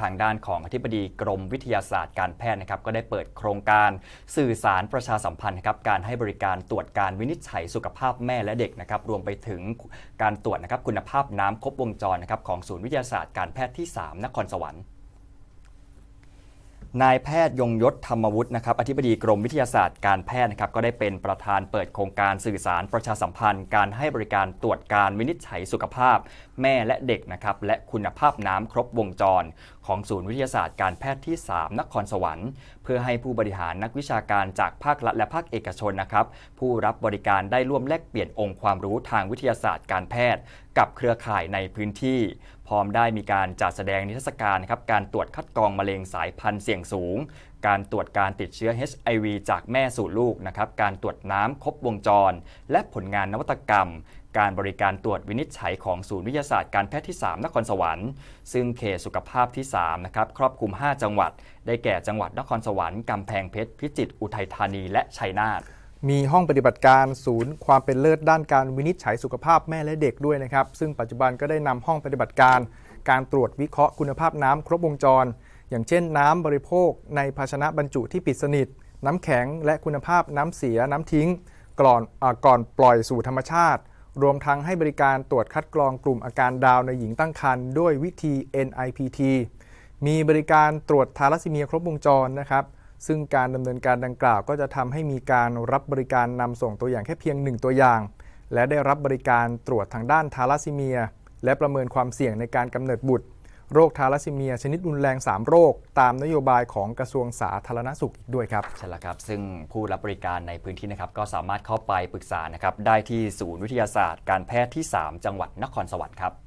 ทางด้านของอธิบดีกรมวิทยาศาสตร์การแพทย์นะครับก็ได้เปิดโครงการสื่อสารประชาสัมพันธ์นะครับการให้บริการตรวจการวินิจฉัยสุขภาพแม่และเด็กนะครับรวมไปถึงการตรวจนะครับคุณภาพน้ำครบวงจรนะครับของศูนย์วิทยาศาสตร์การแพทย์ที่ 3 นครสวรรค์ นายแพทย์ยงยศธรรมวุฒินะครับอธิบดีกรมวิทยาศาสตร์การแพทย์นะครับก็ได้เป็นประธานเปิดโครงการสื่อสารประชาสัมพันธ์ การให้บริการตรวจการวินิจฉัยสุขภาพ แม่และเด็กนะครับและคุณภาพน้ำครบวงจร ของศูนย์วิทยาศาสตร์การแพทย์ที่ 3 นครสวรรค์ เพื่อให้ผู้บริหารนักวิชาการจากภาครัฐและภาคเอกชนนะครับผู้รับบริการได้ร่วมแลกเปลี่ยนองค์ความรู้ทางวิทยาศาสตร์การแพทย์ กับเครือข่ายในพื้นที่ พร้อมได้มีการจัดแสดงนิทรรศการนะครับการตรวจคัดกรองมะเร็งสายพันธุ์เสี่ยงสูง การตรวจการติดเชื้อ HIV จากแม่สู่ลูกนะครับการตรวจน้ำครบวงจร และผลงานนวัตกรรม การบริการตรวจวินิจฉัยของศูนย์วิทยาศาสตร์การแพทย์ที่ 3 นครสวรรค์ ซึ่งเขตสุขภาพที่3นะครับครอบคลุม 5 จังหวัด ได้แก่จังหวัดนครสวรรค์กำแพงเพชรพิจิตรอุทัยธานีและชัยนาท มีห้องปฏิบัติการศูนย์ความเป็นเลิศด้านการวินิจฉัยสุขภาพแม่และเด็กด้วยนะครับ ซึ่งปัจจุบันก็ได้นำห้องปฏิบัติการ การตรวจวิเคราะห์คุณภาพน้ำครบวงจร อย่างเช่น น้ำบริโภค ในภาชนะบรรจุที่ปิดสนิท น้ำแข็ง และคุณภาพน้ำเสียน้ำทิ้ง ก่อนอก่อนปล่อยสู่ธรรมชาติ รวมทั้งให้บริการตรวจคัดกรองกลุ่มอาการดาวในหญิงตั้งครรภ์ด้วยวิธี NIPT มีบริการตรวจทาลัสซีเมียครบวงจรนะครับ ซึ่งการดำเนินการดังกล่าว ก็จะทำให้มีการรับบริการนำส่งตัวอย่างแค่เพียงหนึ่งตัวอย่าง และได้รับบริการตรวจทางด้านทาลัสซีเมีย และประเมินความเสี่ยงในการกำเนิดบุตร โรคทาลัสซีเมีย ชนิดรุนแรง 3 โรค ตามนโยบายของกระทรวงสาธารณสุขอีกด้วยครับใช่แล้วครับ ซึ่งผู้รับบริการในพื้นที่นะครับก็สามารถเข้าไปปรึกษานะครับได้ที่ศูนย์วิทยาศาสตร์ การแพทย์ที่ 3 จังหวัดนครสวรรค์ครับ